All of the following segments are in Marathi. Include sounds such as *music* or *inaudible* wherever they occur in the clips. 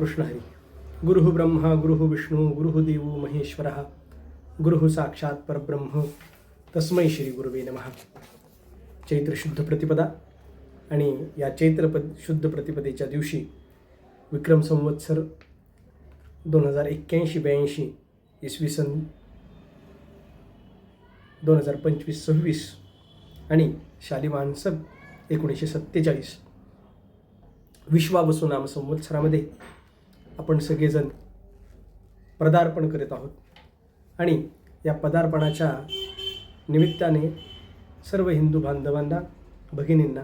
रामकृष्ण हरी। गुरु ब्रह्मा गुरु विष्णू गुरुदेव महेश्वर। गुरु साक्षात परब्रह्म। तस्मै श्री गुरुवे नमः। चैत्र शुद्ध प्रतिपदा। आणि या चैत्र शुद्ध प्रतिपदेच्या दिवशी विक्रम संवत्सर दोन हजार एक्क्याऐंशी ब्याऐंशी इसवी सन दोन हजार पंचवीस सव्वीस आणि शालिवान सब एकोणीसशे सत्तेचाळीस. विश्वावसू नाम संवत्सरामध्ये आपण सगळेजण पदार्पण करीत आहोत. आणि या पदार्पणाच्या निमित्ताने सर्व हिंदू बांधवांना भगिनींना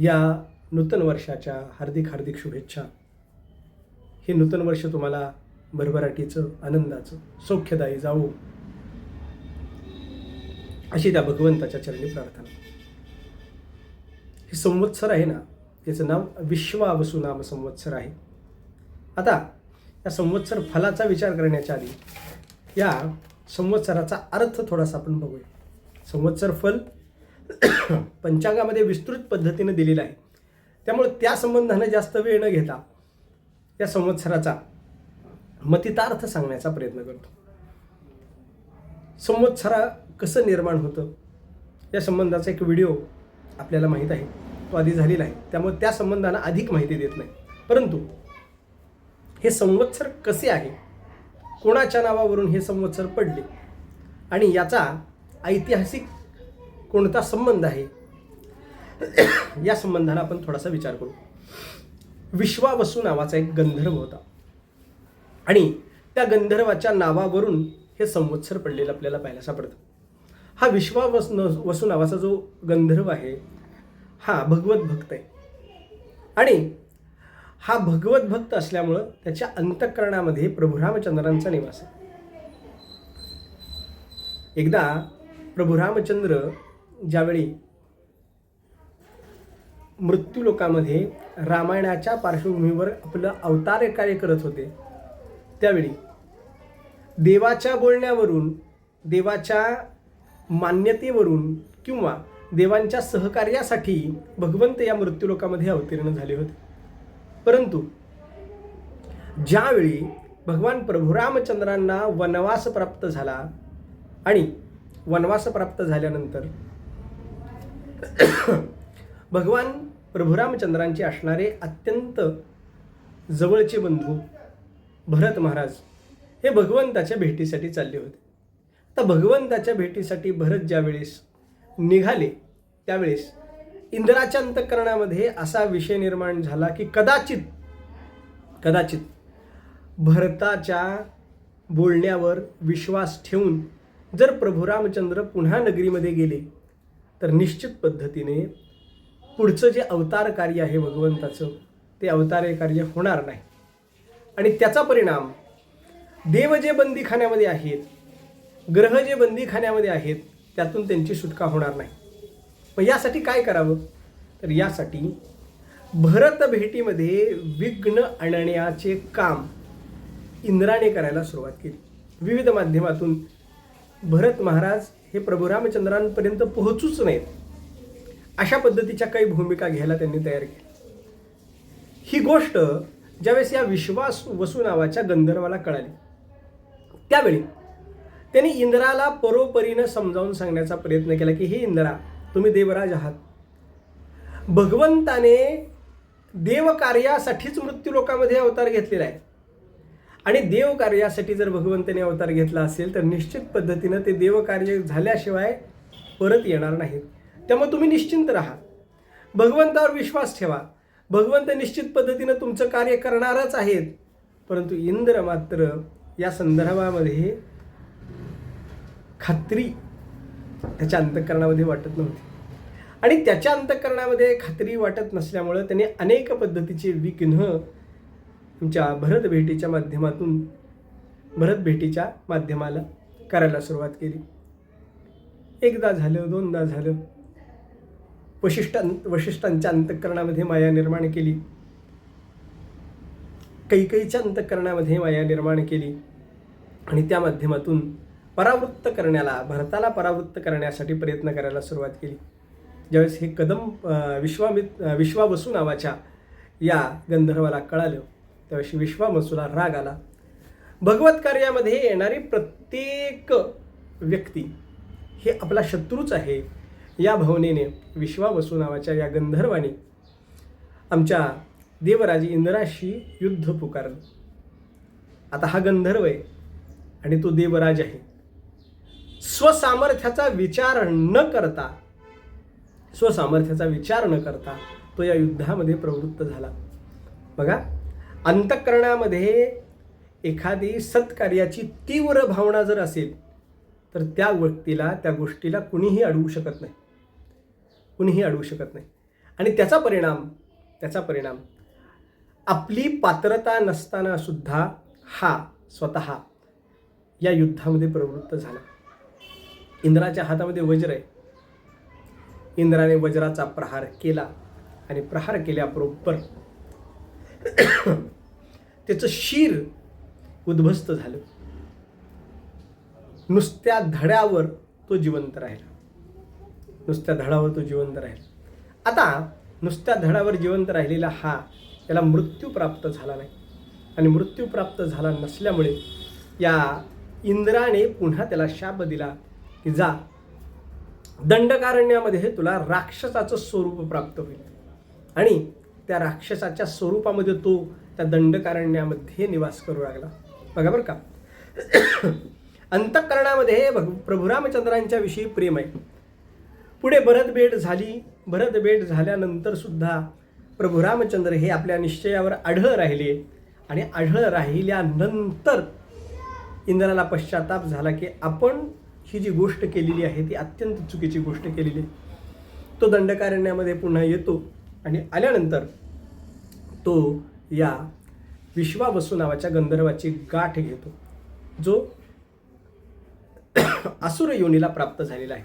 या नूतन वर्षाच्या हार्दिक हार्दिक शुभेच्छा. हे नूतन वर्ष तुम्हाला भरभराटीचं आनंदाचं सौख्यदायी जावो. अशी त्या भगवंताच्या चरणी प्रार्थना. हे संवत्सर आहे ना त्याचं नाव विश्वावसू नाम संवत्सर आहे. आता या संवत्सर फलाचा विचार करण्याच्या आधी या संवत्सराचा अर्थ थोडासा आपण बघूया. संवत्सर फल *coughs* पंचांगामध्ये विस्तृत पद्धतीने दिलेलं आहे. त्यामुळे त्या संबंधाने जास्त वेळ न घेता या संवत्सराचा मतितार्थ सांगण्याचा प्रयत्न करतो. संवत्सरा कसं निर्माण होतं? या संबंधाचा एक व्हिडिओ आपल्याला माहीत आहे. तो आधी झालेला आहे त्यामुळे त्या संबंधानं अधिक माहिती देत नाही. परंतु हे संवत्सर कसे आहे? कोणाच्या नावावरून हे संवत्सर पडले? आणि याचा ऐतिहासिक कोणता संबंध आहे? या संबंधाला आपण थोडासा विचार करू. विश्वावसू नावाचा एक गंधर्व होता. आणि त्या गंधर्वाच्या नावावरून हे संवत्सर पडलेलं आपल्याला पाहायला सापडतं. हा विश्वावस वसू नावाचा जो गंधर्व आहे हा भगवत भक्त आहे. आणि हा भगवत भक्त असल्यामुळं त्याच्या अंतःकरणामध्ये प्रभू रामचंद्रांचा निवास आहे. एकदा प्रभू रामचंद्र ज्यावेळी मृत्यूलोकामध्ये रामायणाच्या पार्श्वभूमीवर आपलं अवतार कार्य करत होते त्यावेळी देवाच्या बोलण्यावरून देवाच्या मान्यतेवरून किंवा देवांच्या सहकार्यासाठी भगवंत या मृत्यूलोकामध्ये अवतीर्ण झाले होते. परंतु ज्यावेळी भगवान प्रभू रामचंद्रांना वनवास प्राप्त झाला आणि वनवास प्राप्त झाल्यानंतर *coughs* भगवान प्रभू रामचंद्रांचे असणारे अत्यंत जवळचे बंधू भरत महाराज हे भगवंताच्या भेटीसाठी चालले होते. तर भगवंताच्या भेटीसाठी भरत ज्यावेळेस निघाले त्यावेळेस इंद्राच्या अंतकरणामध्ये असा विषय निर्माण झाला की कदाचित कदाचित भरताच्या बोलण्यावर विश्वास ठेवून जर प्रभू रामचंद्र पुन्हा नगरीमध्ये गेले तर निश्चित पद्धतीने पुढचं जे अवतार कार्य आहे भगवंताचं ते अवतार कार्य होणार नाही. आणि त्याचा परिणाम देव जे बंदीखान्यामध्ये आहेत ग्रह जे बंदीखान्यामध्ये आहेत त्यातून त्यांची सुटका होणार नाही. मग यासाठी काय करावं? तर यासाठी भरत भेटीमध्ये विघ्न आणण्याचे काम इंद्राने करायला सुरुवात केली. विविध माध्यमातून भरत महाराज हे प्रभू रामचंद्रांपर्यंत पोहोचूच नाहीत अशा पद्धतीच्या काही भूमिका घ्यायला त्यांनी तयार केली. ही गोष्ट ज्यावेळेस या विश्वास वसू नावाच्या गंधर्वाला कळाली. त्यावेळी त्यांनी इंद्राला परोपरीनं समजावून सांगण्याचा प्रयत्न केला की हे इंद्रा तुम्ही देवराज आहात. भगवंताने देवकार्यासाठीच मृत्यू लोकांमध्ये अवतार घेतलेला आहे. आणि देवकार्यासाठी जर भगवंताने अवतार घेतला असेल तर निश्चित पद्धतीनं ते देवकार्य झाल्याशिवाय परत येणार नाहीत. त्यामुळे तुम्ही निश्चिंत राहा. भगवंतावर विश्वास ठेवा. भगवंत निश्चित पद्धतीनं तुमचं कार्य करणारच आहेत. परंतु इंद्र मात्र या संदर्भामध्ये खात्री त्याच्या अंतकरणामध्ये वाटत नव्हती. आणि त्याच्या अंतकरणामध्ये खात्री वाटत नसल्यामुळं त्याने अनेक पद्धतीचे विघ्न तुमच्या भरत भेटीच्या माध्यमातून भरत भेटीच्या माध्यमाला करायला सुरुवात केली. एकदा झालं दोनदा झालं. वशिष्ठां वशिष्ठांच्या अंतःकरणामध्ये माया निर्माण केली. कैकईच्या अंतःकरणामध्ये माया निर्माण केली. आणि त्या माध्यमातून परावृत्त करण्याला भरताला परावृत्त करण्यासाठी प्रयत्न करायला सुरुवात केली. ज्यावेळेस हे कदम विश्वामित विश्वावसू नावाच्या या गंधर्वाला कळालं त्यावेळेस विश्वामसूला राग आला. भगवत कार्यामध्ये येणारी प्रत्येक व्यक्ती हे आपला शत्रूच आहे. या भावनेने विश्वावसू नावाच्या या गंधर्वाने आमच्या देवराजी इंद्राशी युद्ध पुकारलं. आता हा गंधर्व आहे आणि तो देवराज आहे. स्वसामर्थ्याचा विचार न करता स्वसामर्थ्याचा विचार न करता तो या युद्धामध्ये प्रवृत्त झाला. बघा अंतःकरणामध्ये एखादी सत्कार्याची तीव्र भावना जर असेल तर त्या व्यक्तीला त्या गोष्टीला कुणीही अडवू शकत नाही. कुणीही अडवू शकत नाही. आणि त्याचा परिणाम त्याचा परिणाम आपली पात्रता नसताना सुद्धा हा स्वतः या युद्धामध्ये प्रवृत्त झाला. इंद्राच्या हातामध्ये वज्र आहे. इंद्राने वज्राचा प्रहार केला आणि प्रहार केल्याबरोबर *coughs* त्याचं शीर उद्ध्वस्त झालं. नुसत्या धड्यावर तो जिवंत राहिला. नुसत्या धडावर तो जिवंत राहिला. आता नुसत्या धडावर जिवंत राहिलेला हा त्याला मृत्यू प्राप्त झाला नाही. आणि मृत्यू प्राप्त झाला नसल्यामुळे या इंद्राने पुन्हा त्याला शाप दिला. की जा. दंडकारण्यामध्ये तुला राक्षसाचं स्वरूप प्राप्त होईल. आणि त्या राक्षसाच्या स्वरूपामध्ये तो त्या दंडकारण्यामध्ये निवास करू लागला. बघा बरं का. *coughs* अंतःकरणामध्ये भग प्रभू विषयी प्रेम आहे. पुढे भरतभेट झाली. भरतभेट झाल्यानंतर सुद्धा प्रभू रामचंद्र हे आपल्या निश्चयावर आढळ राहिले. आणि आढळ राहिल्यानंतर इंद्राला पश्चाताप झाला की आपण ही जी गोष्ट केलेली आहे ती अत्यंत चुकीची गोष्ट केलेली आहे. तो दंडकारण्यामध्ये पुन्हा येतो आणि आल्यानंतर तो या विश्वावसू नावाच्या गंधर्वाची गाठ घेतो जो *coughs* असुर योनीला प्राप्त झालेला आहे.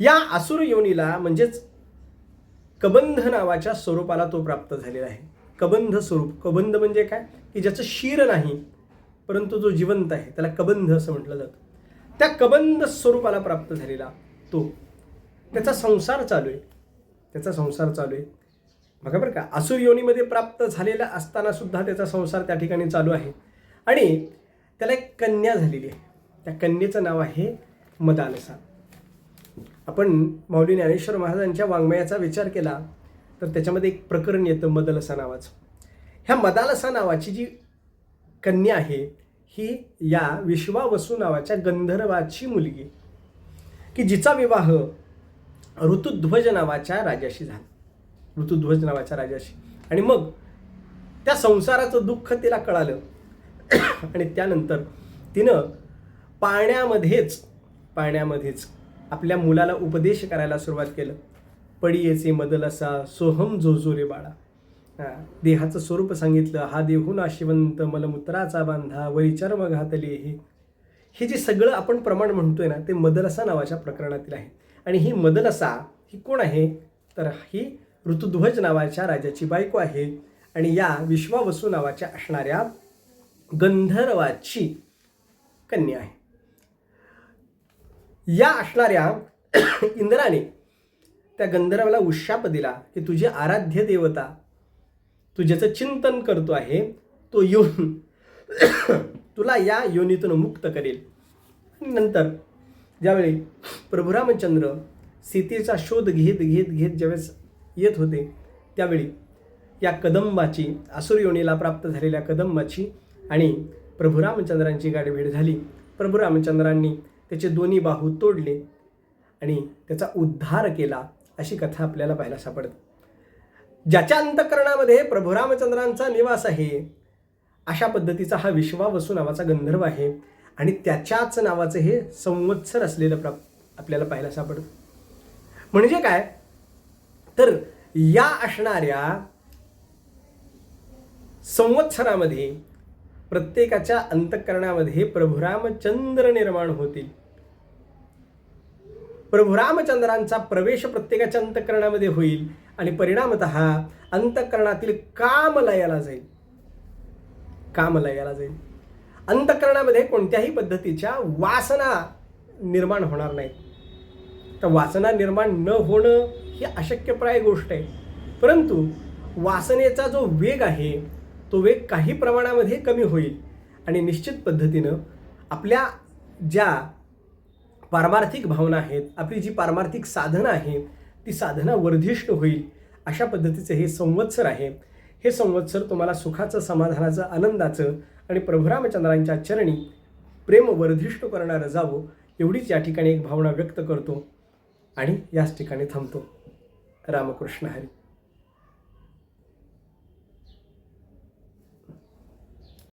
या असुर योनीला म्हणजेच कबंध नावाच्या स्वरूपाला तो प्राप्त झालेला आहे. कबंध स्वरूप कबंध म्हणजे काय? की ज्याचं शिर नाही परंतु जो जिवंत आहे त्याला कबंध असं म्हटलं जातं. त्या कबंद स्वरूपाला प्राप्त झालेला तो. त्याचा संसार चालू आहे. त्याचा संसार चालू आहे. बघा बरं का असुर योनीमध्ये प्राप्त झालेला असताना सुद्धा त्याचा संसार त्या ठिकाणी चालू आहे. आणि त्याला एक कन्या झालेली आहे. त्या कन्येचं नाव आहे मदालसा आपण माऊली ज्ञानेश्वर महाराजांच्या वाङ्मयाचा विचार केला तर त्याच्यामध्ये एक प्रकरण येतं मदलसा नावाचं. ह्या मदालसा नावाची जी कन्या आहे ही या विश्वावसू नावाच्या गंधर्वाची मुलगी की जिचा विवाह ऋतुध्वज नावाच्या राजाशी झाला. ऋतुध्वज नावाच्या राजाशी. आणि मग त्या संसाराचं दुःख तिला कळालं. *coughs* आणि त्यानंतर तिनं पाण्यामध्येच पाण्यामध्येच आपल्या मुलाला उपदेश करायला सुरुवात केलं. पडियेचे मदलसा सोहम जोजुरे बाळा. देहाचं स्वरूप सांगितलं हा देहून नाशिवंत मलमूत्राचा बांधा वरी चर्म घातले हे. हे जे सगळं आपण प्रमाण म्हणतोय ना ते मदलसा नावाच्या प्रकरणातील आहे. आणि ही मदलसा ही कोण आहे? तर ही ऋतुध्वज नावाच्या राजाची बायको आहे. आणि या विश्वावसू नावाच्या असणाऱ्या गंधर्वाची कन्या आहे. या असणाऱ्या इंद्राने त्या गंधर्वाला उशाप दिला की तुझी आराध्य देवता तू ज्याचं चिंतन करतो आहे तो येऊन तुला या योनीतून मुक्त करेल. नंतर ज्यावेळी प्रभू रामचंद्र सीतेचा शोध घेत घेत घेत ज्यावेळेस येत होते त्यावेळी या कदंबाची असुर योनीला प्राप्त झालेल्या कदंबाची आणि प्रभू रामचंद्रांची गाठभेट झाली. प्रभू रामचंद्रांनी त्याचे दोन्ही बाहू तोडले आणि त्याचा उद्धार केला अशी कथा आपल्याला पाहायला सापडते. ज्याच्या अंतकरणामध्ये प्रभू रामचंद्रांचा निवास आहे अशा पद्धतीचा हा विश्वावसू नावाचा गंधर्व आहे. आणि त्याच्याच नावाचं हे संवत्सर असलेलं प्रा आपल्याला पाहायला सापडतं. म्हणजे काय? तर या असणाऱ्या संवत्सरामध्ये प्रत्येकाच्या अंतःकरणामध्ये प्रभुरामचंद्र निर्माण होतील. प्रभू रामचंद्रांचा प्रवेश प्रत्येकाच्या अंतःकरणामध्ये होईल आणि परिणामत अंतःकरणातील काम लयाला जाईल. काम लयाला जाईल. अंतःकरणामध्ये कोणत्याही पद्धतीच्या वासना निर्माण होणार नाहीत. तर वासना निर्माण न होणं ही अशक्यप्राय गोष्ट आहे. परंतु वासनेचा जो वेग आहे तो वेग काही प्रमाणामध्ये कमी होईल आणि निश्चित पद्धतीनं आपल्या ज्या पारमार्थिक भावना आहेत आपली जी पारमार्थिक साधनं आहे ती साधना वर्धिष्ठ होईल अशा पद्धतीचं हे संवत्सर आहे. हे संवत्सर तुम्हाला सुखाचं समाधानाचं आनंदाचं आणि प्रभुरामचंद्रांच्या चरणी प्रेम वर्धिष्ठ करणारं जावं एवढीच या ठिकाणी एक भावना व्यक्त करतो आणि याच ठिकाणी थांबतो. रामकृष्ण हरी.